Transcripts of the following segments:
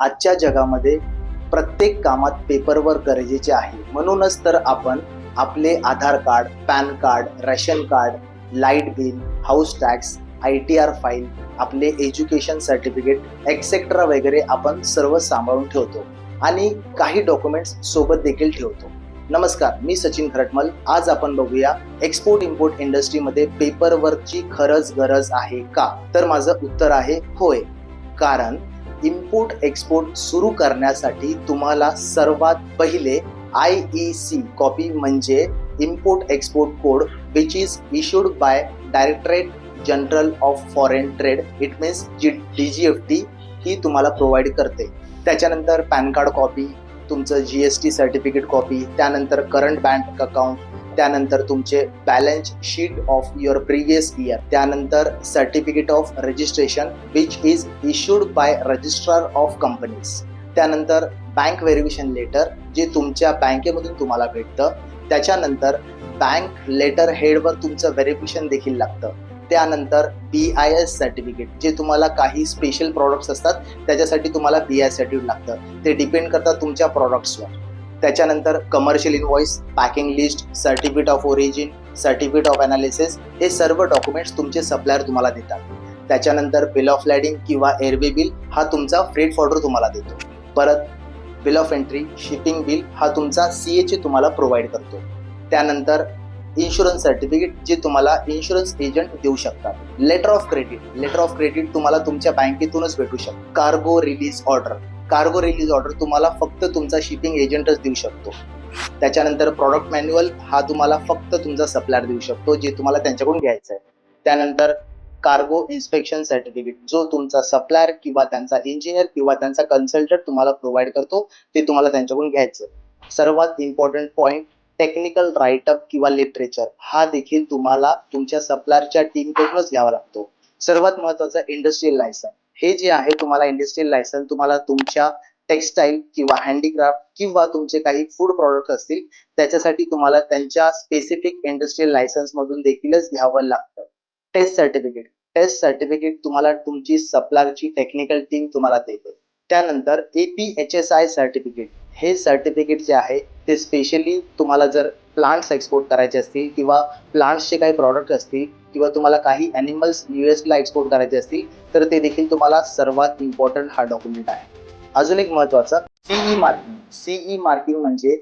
आजच्या जगामध्ये प्रत्येक कामात पेपरवर गरजेचे आहे. म्हणूनच तर आपण आपले Aadhaar card PAN card ration card light bill house tax I T R file आपले एज्युकेशन सर्टिफिकेट एक्सेट्रा वगैरे आपण सर्व सांभाळून ठेवतो. आणि काही डॉक्युमेंट्स सोबत देखील ठेवतो. नमस्कार मी सचिन खरटमल. आज आपण बघूया एक्सपोर्ट इम्पोर्ट इंडस्ट्रीमध्ये पेपरवर्कची खरंच गरज आहे का? तर माझं उत्तर आहे होय. कारण इम्पोर्ट एक्सपोर्ट सुरू करण्यासाठी तुम्हाला सर्वात पहिले आय ई सी कॉपी म्हणजे import export code which is issued by Directorate General of Foreign Trade it means G D G F T ही तुम्हाला प्रोव्हाइड करते. त्याच्यानंतर पॅन कार्ड कॉपी तुमचं G S T certificate copy त्यानंतर current bank account त्यानंतर तुमचे balance sheet of your previous year त्यानंतर certificate of registration which is issued by Registrar of Companies त्यानंतर bank verification letter जे तुमच्या बँकेमधून तुम्हाला भेटतं. त्याच्यानंतर बँक लेटर हेडवर तुमचं व्हेरिफिकेशन देखील लागतं. त्यानंतर बी आय एस सर्टिफिकेट जे तुम्हाला काही स्पेशल प्रॉडक्ट्स असतात त्याच्यासाठी तुम्हाला बी आय सर्टिफिकेट लागतं. ते डिपेंड करतात तुमच्या प्रॉडक्ट्सवर त्याच्यानंतर commercial invoice packing list certificate of origin certificate of analysis हे सर्व डॉक्युमेंट्स तुमचे सप्लायर तुम्हाला देतात. त्याच्यानंतर बिल ऑफ लॅडिंग किंवा एअरवे बिल हा तुमचा फ्रेट फॉर्डर तुम्हाला देतो. परत bill of entry shipping bill हा तुमचा सी एच तुम्हाला प्रोव्हाइड करतो. त्यानंतर इन्शुरन्स सर्टिफिकेट जे तुम्हाला इन्शुरन्स एजंट देऊ शकतात. Letter of credit letter of credit तुम्हाला तुमच्या बँकेतूनच भेटू शकतो. Cargo release order cargo release order तुम्हाला फक्त तुमचा शिपिंग एजंटच देऊ शकतो. त्याच्यानंतर प्रॉडक्ट मॅन्युअल हा तुम्हाला फक्त तुमचा सप्लायर देऊ शकतो जे तुम्हाला त्यांच्याकडून घ्यायचं आहे. त्यानंतर कार्गो इन्स्पेक्शन सर्टिफिकेट जो तुमचा सप्लायर किंवा त्यांचा इंजिनियर किंवा त्यांचा कन्सल्टंट तुम्हाला प्रोव्हाइड करतो ते तुम्हाला त्यांच्याकडून घ्यायचं सर्वात important point technical write up किंवा लिटरेचर हा देखील तुम्हाला तुमच्या सप्लायरच्या टीमकडूनच घ्यावा लागतो. सर्वात महत्त्वाचा इंडस्ट्रियल लायसन हे जे आहे तुम्हाला इंडस्ट्रियल लायसन तुम्हाला तुमच्या टेक्सटाईल किंवा हँडीक्राफ्ट किंवा तुमचे काही फूड प्रॉडक्ट असतील त्याच्यासाठी तुम्हाला त्यांच्या स्पेसिफिक इंडस्ट्रियल लायसन्स मधून देखीलच घ्यावं लागतं. टेस्ट सर्टिफिकेट टेस्ट सर्टिफिकेट तुम्हाला तुमची सप्लायरची टेक्निकल टीम तुम्हाला देते. त्यानंतर A P H S I certificate हे सर्टिफिकेट जे आहे ते स्पेशली तुम्हाला जर प्लांट्स एक्सपोर्ट करायचे असतील किंवा प्लांट्सचे काही प्रॉडक्ट असतील किंवा तुम्हाला काही ॲनिमल्स ला एक्सपोर्ट करायचे असतील तर ते देखील तुम्हाला सर्वात इम्पॉर्टंट हा डॉक्युमेंट आहे. अजून एक महत्वाचं सीई मार्किंग सीई मार्किंग म्हणजे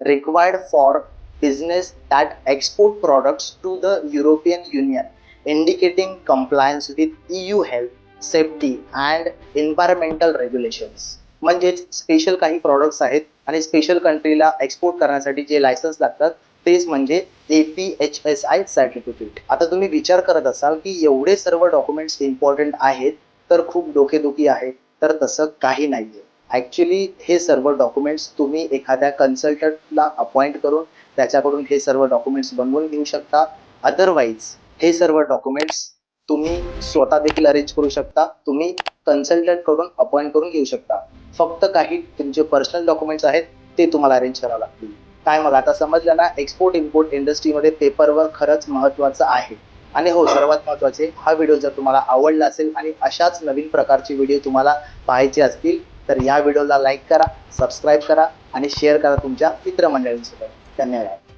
required for business that export products to the European Union indicating compliance with EU health safety and environmental regulations म्हणजेच स्पेशल काही प्रॉडक्ट्स आहेत आणि स्पेशल कंट्रीला एक्सपोर्ट करण्यासाठी जे लायसन्स लागतात तेच म्हणजे A P H S I certificate आता तुम्ही विचार करत असाल की एवढे सर्व डॉक्युमेंट्स इम्पॉर्टंट आहेत तर खूप डोकेदुखी आहे. तर तसं काही नाहीये. ऍक्च्युली हे सर्व डॉक्युमेंट्स तुम्ही एखाद्या कन्सल्टंटला अपॉइंट करून त्याच्याकडून हे सर्व डॉक्युमेंट्स बनवून घेऊ शकता. अदरवाईज हे सर्व डॉक्युमेंट्स तुम्ही स्वतः देखील अरेंज करू शकता. तुम्ही कन्सल्टंटकडून अपॉइंट करून घेऊ शकता. फक्त काही तुमचे पर्सनल डॉक्युमेंट्स आहेत ते तुम्हाला अरेंज करावं लागतील. काय मला आता समजलं ना एक्सपोर्ट इम्पोर्ट इंडस्ट्रीमध्ये पेपरवर खरंच महत्वाचं आहे. आणि हो सर्वात महत्त्वाचे हा व्हिडिओ जर तुम्हाला आवडला असेल आणि अशाच नवीन प्रकारचे व्हिडिओ तुम्हाला पाहायचे असतील तर या व्हिडिओला लाईक करा सबस्क्राईब करा आणि शेअर करा तुमच्या मित्रमंडळींसोबत. धन्यवाद.